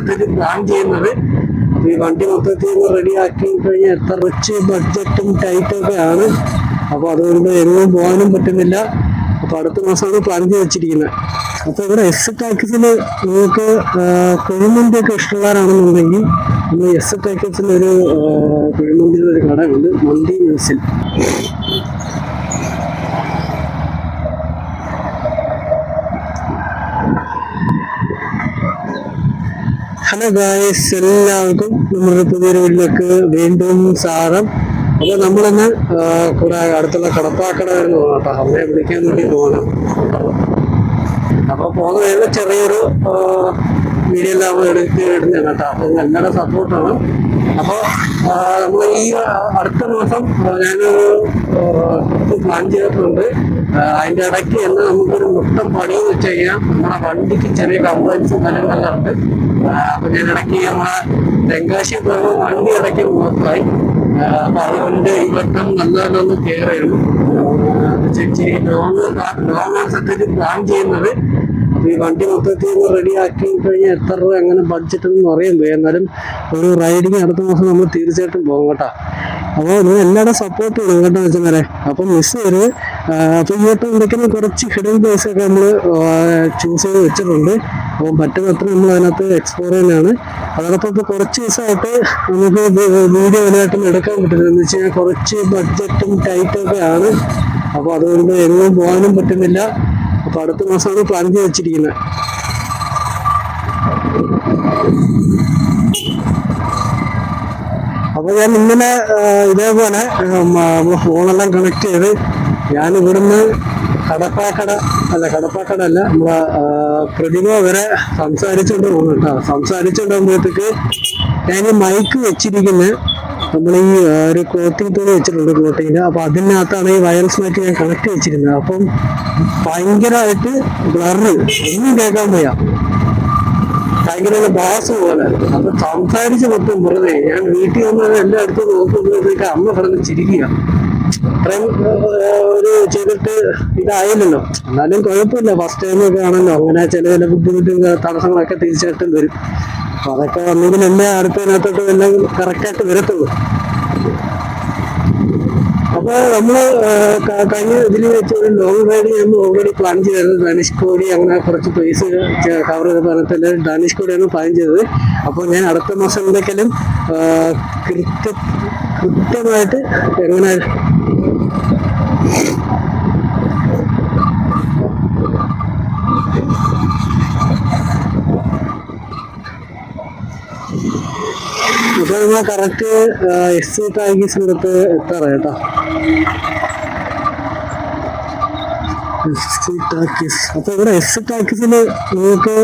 സത്യത്തിൽ പ്ലാൻ ചെയ്യുന്നത്. ഈ വണ്ടി മൊത്തത്തിൽ ഒന്ന് റെഡിയാക്കി കഴിഞ്ഞാൽ എത്ര റിച്ച് ബഡ്ജറ്റും ടൈറ്റും ഒക്കെ ആണ്. അപ്പൊ അതുകൊണ്ട് എങ്ങും പോകാനും പറ്റുന്നില്ല. അപ്പൊ അടുത്ത മാസമാണ് പ്ലാൻ ചെയ്ത് വെച്ചിരിക്കുന്നത്. അപ്പൊ ഇവിടെ എസ് ടാക്സിൽ നിങ്ങൾക്ക് കുഴിമന്തിയൊക്കെ ഇഷ്ടമുള്ളവരാണെന്നുണ്ടെങ്കിൽ നമ്മൾ എസ് ടാക്സിൽ ഒരു കുഴിമന്തിയുടെ ഒരു കടയുണ്ട്. മന്തി മ്യൂസിൽ ഹലോ ഗായ്സ് എല്ലാവർക്കും നമ്മുടെ പുതിയൊരു വീട്ടിലേക്ക് വീണ്ടും സാറം അപ്പോൾ നമ്മളിന്ന് കൂടെ അടുത്തുള്ള കടപ്പാക്കട വരെ പോകണം കേട്ടോ അമ്മയെ വിളിക്കാൻ വേണ്ടി പോകണം അപ്പോൾ പോകുന്ന ചെറിയൊരു വീഡിയോ ലാബ് എടുത്ത് കേട്ടോ അപ്പോൾ എല്ലാവരുടെ സപ്പോർട്ടാണ് അപ്പോൾ നമ്മൾ ഈ അടുത്ത മാസം ഞാനൊരു പ്ലാൻ ചെയ്തിട്ടുണ്ട് അതിന്റെ ഇടയ്ക്ക് എന്ന് നമുക്കൊരു മുട്ടം പണി എന്ന് വെച്ച് കഴിഞ്ഞാൽ നമ്മുടെ വണ്ടിക്ക് ചെറിയ കംപ്ലൈൻസും കാര്യങ്ങളെല്ലാം ഉണ്ട് അപ്പൊ ഞാൻ ഇടയ്ക്ക് നമ്മളെ തെങ്കാശി പോകുമ്പോൾ വണ്ടി ഇടയ്ക്ക് മോശമായി അപ്പൊ അതുകൊണ്ട് ഈ വട്ടം നല്ലതൊന്ന് ചെയ്യുന്നു ചേച്ചി ലോങ് ലോങ് സെറ്റ് പ്ലാൻ ചെയ്യുന്നത് ഈ വണ്ടി മൊത്തത്തിൽ ഒന്ന് റെഡിയാക്കി കഴിഞ്ഞാൽ എത്ര രൂപ എങ്ങനെ ബഡ്ജറ്റ് എന്ന് പറയാൻ പോയി എന്നാലും ഒരു റൈഡിങ് അടുത്ത മാസം നമ്മൾ തീർച്ചയായിട്ടും പോകും കേട്ടോ. അപ്പോൾ നിങ്ങൾ എല്ലാവരുടെ സപ്പോർട്ട് വേണം കേട്ടോ വെച്ചാൽ അപ്പം മിസ് ചെയ്ത് അപ്പോൾ ഈ കുറച്ച് ഹിഡൻ പ്ലേസ് ഒക്കെ നമ്മൾ ചൂസ് ചെയ്ത് വെച്ചിട്ടുണ്ട്. അപ്പോൾ പറ്റുന്നത്ര നമ്മൾ അതിനകത്ത് എക്സ്പ്ലോർ ചെയ്യുന്നതാണ് അതോടൊപ്പം ഇപ്പോൾ കുറച്ച് ദിവസമായിട്ട് നമുക്ക് വീഡിയോ വലുതായിട്ടും എടുക്കാൻ പറ്റില്ല എന്ന് വെച്ച് കഴിഞ്ഞാൽ കുറച്ച് ബഡ്ജറ്റും ടൈറ്റും ഒക്കെ ആണ്. അപ്പോൾ അതുകൊണ്ട് എങ്ങും പോകാനും പറ്റുന്നില്ല. അപ്പോൾ അടുത്ത മാസമാണ് പ്ലാൻ ചെയ്ത് വെച്ചിരിക്കുന്നത് അപ്പോൾ ഞാൻ ആ, ഇതേപോലെ ഫോണെല്ലാം കണക്ട് ചെയ്ത് ഞാൻ ഇവിടുന്ന് കടപ്പാക്കട അല്ല കടപ്പാക്കട അല്ല നമ്മളെ പ്രതിമ വരെ സംസാരിച്ചുകൊണ്ട് പോകുന്നു കേട്ടോ. സംസാരിച്ചുകൊണ്ട് പോകുമ്പോഴത്തേക്ക് ഞാൻ ഈ മൈക്ക് വെച്ചിരിക്കുന്നത് നമ്മൾ ഈ ഒരു ക്ലോത്തിങ് തുണി വെച്ചിട്ടുണ്ട് ക്ലോത്തിങ്ങിന് അപ്പൊ അതിനകത്താണ് ഈ വയർസ് മൈക്ക് ഞാൻ കണക്ട് വെച്ചിരുന്നത് അപ്പം ഭയങ്കരമായിട്ട് ബ്ലറ് ഒന്നും കേൾക്കാൻ വയ്യ. ഭയങ്കര ബാസ് പോലെ. അപ്പൊ സംസാരിച്ച് മൊത്തം വെറുതെ. ഞാൻ വീട്ടിൽ വന്നത് എല്ലായിടത്തും നോക്കുമ്പോഴത്തേക്ക് അമ്മ കിടന്ന് ചിരിക്കുക. അത്രയും ഒരു ചെയ്തിട്ട് ഇതായില്ലല്ലോ. എന്നാലും കുഴപ്പമില്ല. ഫസ്റ്റ് ടൈം ഒക്കെ ആണല്ലോ. അങ്ങനെ ചില ചില ബുദ്ധിമുട്ടും തടസ്സങ്ങളൊക്കെ തീർച്ചയായിട്ടും വരും. അപ്പൊ അതൊക്കെ വന്നെങ്കിലല്ലേ അടുത്തതിനകത്തോട്ട് എല്ലാം കറക്റ്റായിട്ട് വരത്തുള്ളൂ. അപ്പൊ നമ്മൾ കഴിഞ്ഞ ഇതിൽ വെച്ച് ഒരു ലോങ് റൈഡ് നമ്മൾ ഓൾറെഡി പ്ലാൻ ചെയ്തത് ധനുഷ്കോടി അങ്ങനെ കുറച്ച് പ്ലേസ് കവർ ചെയ്ത പറഞ്ഞിട്ട് ധനുഷ്കോടിയാണ് പ്ലാൻ ചെയ്തത്. അപ്പോൾ ഞാൻ അടുത്ത മാസം എന്തെങ്കിലും കൃത്യ കൃത്യമായിട്ട് എങ്ങനെ ഇപ്പൊ നമ്മൾ കറക്റ്റ് എസ് ടാക്കീസ് അപ്പൊ ഇവിടെ എസ് ടാക്കീസിൽ നിങ്ങൾക്ക്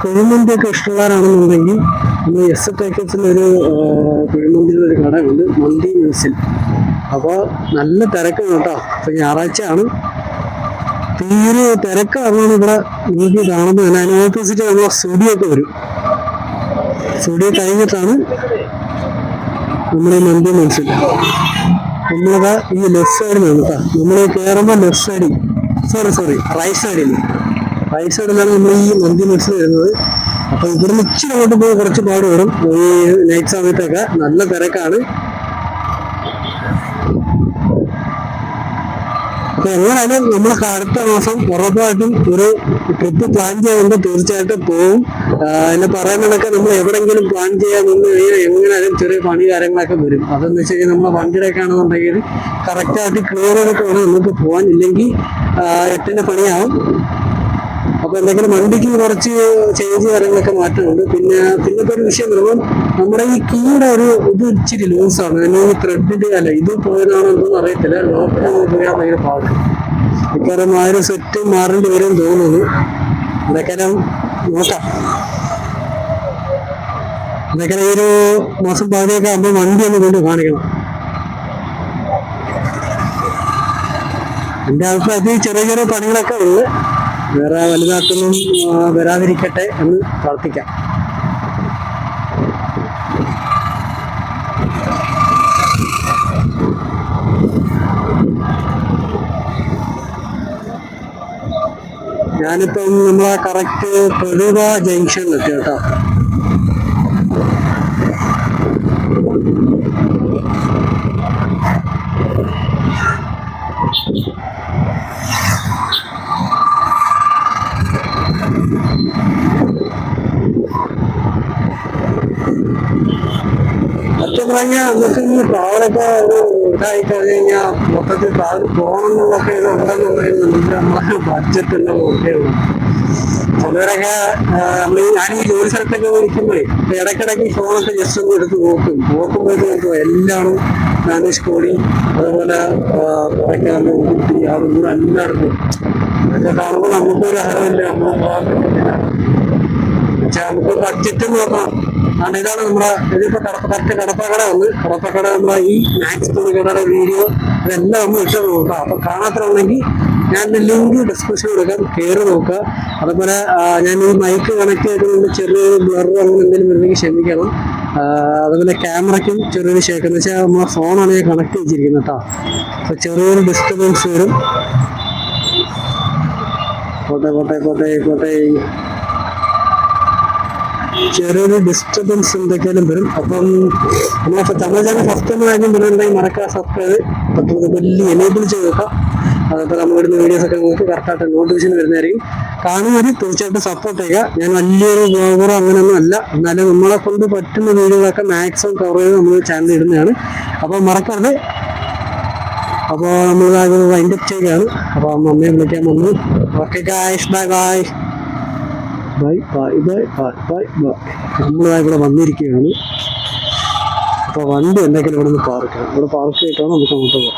കുഴിമന്തി ഒക്കെ ഇഷ്ടമുള്ളവരാണെന്നുണ്ടെങ്കിൽ നമ്മൾ എസ് ടാക്കീസിൽ ഒരു കുഴിമന്തിയുടെ ഒരു കടയുണ്ട് മന്തി മ്യൂസിൽ അപ്പോൾ നല്ല തിരക്കാണ് കേട്ടോ. അപ്പൊ ഞായറാഴ്ചയാണ്. തീരെ തിരക്കാണ് ഇവിടെ നിങ്ങൾക്ക് കാണുന്നത്. തന്നെ അതിന് ഓപ്പോസിറ്റ് നമ്മളെ സ്റ്റുഡിയോ ഒക്കെ വരും. സ്റ്റുഡിയോ കഴിഞ്ഞിട്ടാണ് നമ്മുടെ മന്തി മത്സ്യം നമ്മളത് ഈ ലെഫ്റ്റ് സൈഡിലാണ് കേട്ടോ. നമ്മൾ കയറുമ്പോൾ ലെഫ്റ്റ് സൈഡിൽ സോറി സോറി റൈറ്റ് സൈഡിൽ റൈറ്റ് സൈഡിലാണ് നമ്മൾ ഈ മന്തി മനസ്സിൽ വരുന്നത്. അപ്പൊ ഇവിടുന്ന് ഇച്ചിരി അങ്ങോട്ട് പോയി കുറച്ച് പാട് വരും. ഈ നൈറ്റ് സമയത്തൊക്കെ നല്ല തിരക്കാണ്. എങ്ങനെയായാലും നമ്മൾ അടുത്ത മാസം ഉറപ്പായിട്ടും ഒരു ട്രിപ്പ് പ്ലാൻ ചെയ്യുമ്പോൾ തീർച്ചയായിട്ടും പോവും. എന്നെ പറയുന്നതൊക്കെ നമ്മൾ എവിടെങ്കിലും പ്ലാൻ ചെയ്യാൻ നിന്ന് കഴിഞ്ഞാൽ എങ്ങനെയായാലും ചെറിയ പണി കാര്യങ്ങളൊക്കെ വരും. അതെന്ന് വെച്ച് കഴിഞ്ഞാൽ നമ്മൾ വണ്ടിയുടെയൊക്കെ ആണെന്നുണ്ടെങ്കിൽ കറക്റ്റായിട്ട് ക്ലിയർ ചെയ്തിട്ട് വേണം നമുക്ക് പോകാൻ ഇല്ലെങ്കിൽ എട്ടിന്റെ പണിയാവും. അപ്പൊ എന്തെങ്കിലും വണ്ടിക്ക് കുറച്ച് ചേഞ്ച് കാര്യങ്ങളൊക്കെ മാറ്റമുണ്ട്. പിന്നെ പിന്നത്തെ ഒരു വിഷയം വരുമ്പോൾ നമ്മുടെ ഈ കീയുടെ ഒരു ഇത് ഇച്ചിരി ആണ്. അല്ലെങ്കിൽ ത്രെഡിന്റെ അല്ല? ഇത് പോയതാണോ എന്നൊന്നും അറിയത്തില്ല. ലോക്ക് പോയാൽ ഭയങ്കര പാട്. മിക്കവാറും ആ ഒരു സെറ്റ് മാറേണ്ടി വരും തോന്നുന്നു. അതൊക്കെ നോക്കാം. അതൊക്കെ ഈ ഒരു മാസം പാതിയൊക്കെ ആകുമ്പോൾ വണ്ടി ഒന്ന് കൊണ്ട് കാണിക്കണം. എന്റെ അഭിപ്രായത്തിൽ ചെറിയ ചെറിയ പണികളൊക്കെ ഉണ്ട്. വേറെ വലുതായിട്ടൊന്നും ആ, വരാതിരിക്കട്ടെ എന്ന് പ്രാർത്ഥിക്കാം. ഞാനിപ്പം നമ്മളെ കറക്റ്റ് പ്രതിഭ ജംഗ്ഷനിലെത്തി കേട്ടോ സത്യം പറഞ്ഞാൽ നമുക്ക് ഈ ട്രാവലൊക്കെ ഒരു ഇതായി കഴിഞ്ഞാൽ മൊത്തത്തിൽ ട്രാവൽ പോകണം എന്നുള്ളൊക്കെ ഇത് ഉണ്ടെന്ന് പറയുന്നുണ്ട് നമ്മളെ ബഡ്ജറ്റ് എല്ലാം നോക്കിയുള്ളൂ ചിലവരൊക്കെ നമ്മൾ ഈ ജോലി സ്ഥലത്തൊക്കെ വിളിക്കുമ്പോഴേ ഇപ്പൊ ഇടയ്ക്കിടയ്ക്ക് ഫോണൊക്കെ ജസ്റ്റ് ഒന്ന് എടുത്ത് നോക്കും. നോക്കുമ്പോഴത്തേക്കും എല്ലാം മാനേജ് കോടി അതുപോലെ കുറയ്ക്കാതെ ഊട്ടി അതും കൂടെ എല്ലായിടത്തും അതൊക്കെ കാണുമ്പോൾ നമുക്കൊരു അറിവില്ല നമ്മൾ നമുക്ക് ബഡ്ജറ്റ് പറഞ്ഞാൽ കാരണം ഇതാണ് നമ്മുടെ ഇതിപ്പോ കടപ്പ കറക്റ്റ് കടപ്പക്കട വന്ന് കടപ്പക്കട നമ്മളെ ഈ മാക്സ് തുണിക്കടയുടെ വീഡിയോ ഇതെല്ലാം നമ്മൾ ഇട്ട് നോക്കാം അപ്പൊ കാണാത്തുണ്ടെങ്കിൽ ഞാൻ ലിങ്ക് ഡിസ്ക്രിപ്ഷൻ കൊടുക്കാം. കയറി നോക്കുക. അതുപോലെ ഞാൻ ഈ മൈക്ക് കണക്ട് ചെയ്തുകൊണ്ട് ചെറിയൊരു ബ്ലർ അങ്ങനെ എന്തെങ്കിലും വരുന്നെങ്കിൽ ക്ഷമിക്കണം. അതുപോലെ ക്യാമറയ്ക്കും ചെറിയൊരു ഷേക്ക് എന്ന് വെച്ചാൽ നമ്മളെ ഫോണാണ് ഞാൻ കണക്ട് ചെയ്തിരിക്കുന്നത് കേട്ടോ. അപ്പൊ ചെറിയൊരു ഡിസ്റ്റർബൻസ് വരും. പോട്ടെ പോട്ടെ പോട്ടെ പോട്ടെ. ചെറിയൊരു ഡിസ്റ്റർബൻസ് എന്തൊക്കെയാലും വരും. അപ്പം തമിഴ് ചാനൽ ഫസ്റ്റ് ടൈം ആദ്യം വരുന്നുണ്ടെങ്കിൽ മറക്കാൻ സബ്സ്ക്രൈബ് അപ്പം വലിയ എനേബിൾ ചെയ്ത് വെക്കാം. നമ്മൾ വരുന്ന വീഡിയോസ് ഒക്കെ നിങ്ങൾക്ക് കറക്റ്റായിട്ട് നോട്ടിഫിക്കേഷൻ വരുന്നതായിരിക്കും. കാണുന്നവർ തീർച്ചയായിട്ടും സപ്പോർട്ട് ചെയ്യുക. ഞാൻ വലിയൊരു ബ്ലോഗറോ അങ്ങനെയൊന്നും അല്ല. എന്നാലും നമ്മളെ കൊണ്ട് പറ്റുന്ന വീഡിയോകളൊക്കെ മാക്സിമം കവർ ചെയ്ത് നമ്മൾ ചാനൽ ഇടുന്നതാണ്. അപ്പോൾ മറക്കരുത്. അപ്പോൾ നമ്മൾ അത് വൈൻഡ് അപ്പ് ചെയ്യുകയാണ്. അപ്പോൾ നമ്മളെ വിളിക്കാൻ വന്നു. Okay guys bye bye bye bye bye bye bye bye നമ്മളാ ഇവിടെ വന്നിരിക്കുകയാണ്. അപ്പോൾ വണ്ടി എന്തെങ്കിലും ഇവിടെ നിന്ന് പാർക്ക് ചെയ്യണം. ഇവിടെ പാർക്ക് ചെയ്തിട്ടാണ് നമുക്ക് അങ്ങോട്ട് പോകാം.